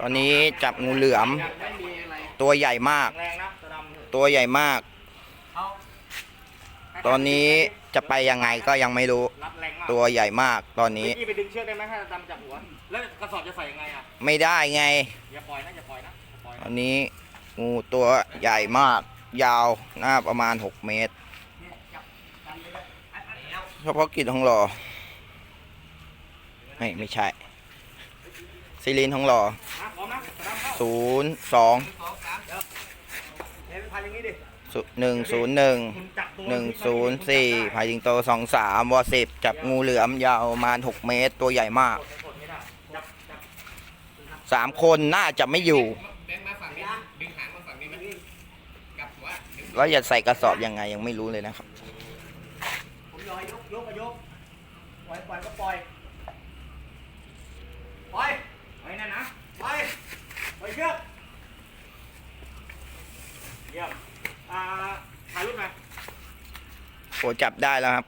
ตอนนี้จับงูเหลือมยังไม่มีอะไรตัวใหญ่มากแรงนะตัวดำตัวใหญ่มากเอาตอนนี้จะไปยังไงก็ยังไม่รู้รับแรงมากตัวใหญ่มากตอนนี้พี่ไปดึงเชือกได้ไหมถ้าดำจากหัว แล้วกระสอบจะใส่ยังไงอะ ไม่ได้ไง อย่าปล่อยนะอย่าปล่อยนะอย่าปล่อยตนะอนนี้งูตัวใหญ่มาก ยาวหน้าประมาณ 6 เมตร เฉพาะกิจทองหล่อไม่ไม่ใช่ ซิลินทองหล่อนะพร้อมนะตัวดำเข้าศูนย์สองสองสามเดี๋ยวเห็นพันอย่างนี้ดิหนึ่งศูนย์หนึ่งคุณจับตัวหนึ่งศูนย์สี่พายยิงโตสองสามวอสิบจับงูเหลือมยาวประมาณหกเมตรตัวใหญ่มากกดกดไม่ได้จับจับสามคนน่าจะไม่อยู่แบงค์มาฝั่งนี้ดึงหางมาฝั่งนี้ไหมกลับหัวดึงแล้วจะใส่กระสอบยังไงยังไม่รู้เลยนะครับ ผมยอยยกยกก็ยกปล่อยปล่อยก็ปล่อยปล่อยปล่อยนั่นนะปล่อย ปล่อยเชือกเยี่ยมอ่าถ่ายรูปหน่อยโอ้จับได้แล้วครับ